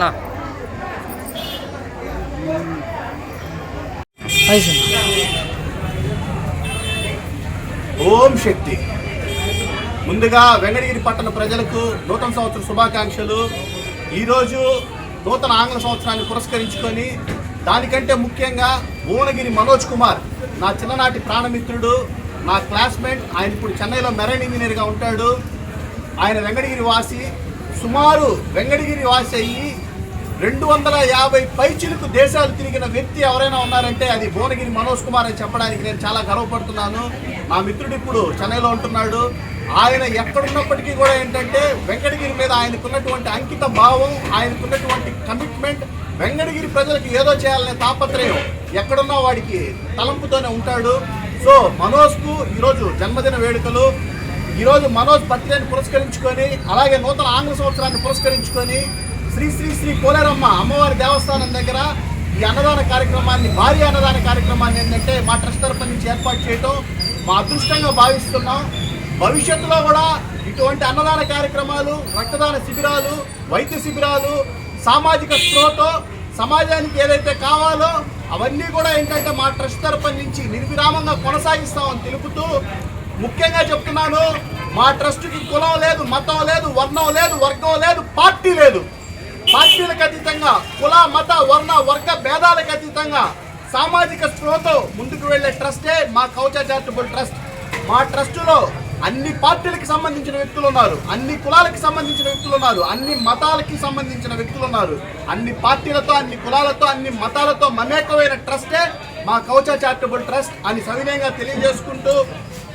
నా. ఓం శక్తి. ముందుగా వెంకటగిరి పట్టణ ప్రజలకు నూతన సంవత్సర శుభాకాంక్షలు. ఈరోజు నూతన ఆంగ్ల సంవత్సరాన్ని పురస్కరించుకొని దానికంటే ముఖ్యంగా భువనగిరి మనోజ్ కుమార్ నా చిన్ననాటి ప్రాణమిత్రుడు నా క్లాస్మేట్. ఆయన ఇప్పుడు చెన్నైలో మెరైన్ ఇంజనీర్గా ఉంటాడు. ఆయన వెంకటగిరి వాసి సుమారు వెంకటగిరి వాసి అయ్యి రెండు వందల యాభై పైచిలకు దేశాలు తిరిగిన వ్యక్తి ఎవరైనా ఉన్నారంటే అది భువనగిరి మనోజ్ కుమార్ అని చెప్పడానికి నేను చాలా గర్వపడుతున్నాను. నా మిత్రుడు ఇప్పుడు చెన్నైలో ఉంటున్నాడు. ఆయన ఎక్కడున్నప్పటికీ కూడా ఏంటంటే వెంకటగిరి మీద ఆయనకున్నటువంటి అంకిత భావం ఆయనకున్నటువంటి కమిట్మెంట్ వెంకటగిరి ప్రజలకు ఏదో చేయాలనే తాపత్రయం ఎక్కడున్నా వాడికి తలంపుతోనే ఉంటాడు. సో మనోజ్కు ఈరోజు జన్మదిన వేడుకలు ఈరోజు మనోజ్ బర్త్డేని పురస్కరించుకొని అలాగే నూతన ఆంగ్ల సంవత్సరాన్ని పురస్కరించుకొని శ్రీ శ్రీ శ్రీ కోలేరమ్మ అమ్మవారి దేవస్థానం దగ్గర ఈ అన్నదాన కార్యక్రమాన్ని భారీ అన్నదాన కార్యక్రమాన్ని ఏంటంటే మా ట్రస్ట్ తరఫు నుంచి ఏర్పాటు చేయటం మా అదృష్టంగా భావిస్తున్నాం. భవిష్యత్తులో కూడా ఇటువంటి అన్నదాన కార్యక్రమాలు రక్తదాన శిబిరాలు వైద్య శిబిరాలు సామాజిక స్పృహతో సమాజానికి ఏదైతే కావాలో అవన్నీ కూడా ఏంటంటే మా ట్రస్ట్ తరఫు నుంచి నిర్విరామంగా కొనసాగిస్తామని తెలుపుతూ ముఖ్యంగా చెప్తున్నాను మా ట్రస్ట్కి కులం లేదు మతం లేదు వర్ణం లేదు వర్గం లేదు పార్టీ లేదు. పార్టీలకు అతీతంగా కుల మత వర్ణ వర్గ భేదాలకు అతీతంగా సామాజిక స్పృహతో ముందుకు వెళ్ళే ట్రస్టే మా కౌచ చారిటబుల్ ట్రస్ట్. మా ట్రస్టులో అన్ని పార్టీలకు సంబంధించిన వ్యక్తులు ఉన్నారు అన్ని కులాలకు సంబంధించిన వ్యక్తులు ఉన్నారు అన్ని మతాలకి సంబంధించిన వ్యక్తులు ఉన్నారు. అన్ని పార్టీలతో అన్ని కులాలతో అన్ని మతాలతో మమేకమైన ట్రస్టే మా కౌచ చారిటబుల్ ట్రస్ట్ అని సవినయంగా తెలియజేసుకుంటూ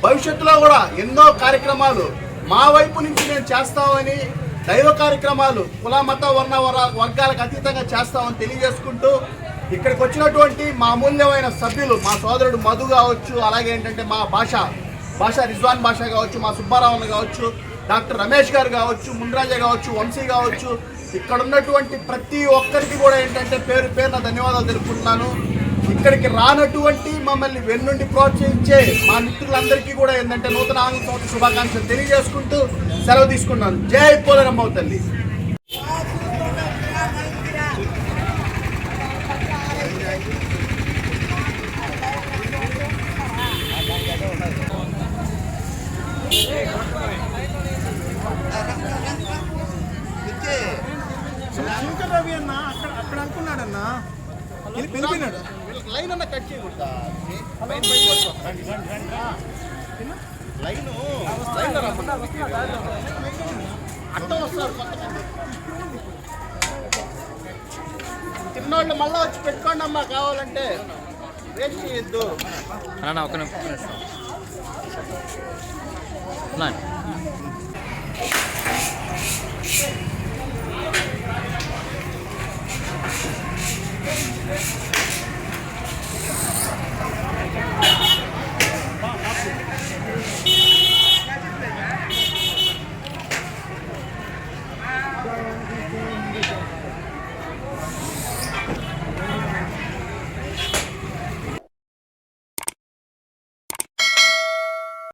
భవిష్యత్తులో కూడా ఎన్నో కార్యక్రమాలు మా వైపు నుంచి మేము చేస్తామని దైవ కార్యక్రమాలు కుల మత వర్ణ వర్గాలకు అతీతంగా చేస్తామని తెలియజేసుకుంటూ ఇక్కడికి వచ్చినటువంటి మా అమూల్యమైన సభ్యులు మా సోదరుడు మధు కావచ్చు అలాగే ఏంటంటే మా భాష భాష రిజ్వాన్ భాష కావచ్చు మా సుబ్బారావుని కావచ్చు డాక్టర్ రమేష్ గారు కావచ్చు ముండ్రాజా కావచ్చు వంశీ కావచ్చు ఇక్కడ ఉన్నటువంటి ప్రతి ఒక్కరికి కూడా ఏంటంటే పేరు పేరున ధన్యవాదాలు తెలుపుకుంటున్నాను. ఇక్కడికి రానటువంటి మమ్మల్ని వెన్నుండి ప్రోత్సహించే మా మిత్రులందరికీ కూడా ఏంటంటే నూతన ఆంగ్ల సంవత్సర శుభాకాంక్షలు తెలియజేసుకుంటూ సెలవు తీసుకున్నాను. జై పోలరమ్మ తల్లి. రవి అన్న అక్కడ అక్కడ అనుకున్నాడన్నా. వెళ్ళిపోయినాడు లైన్ అన్న కట్ చేయకూడదా? లైన్ లైన్ లైన్ అడ్డం వస్తారు కొంతమంది తిన్నోళ్ళు మళ్ళా వచ్చి పెట్టుకోండి అమ్మా కావాలంటే. వేస్ట్ చేయొద్దు. అన్న ఒక నిమిషం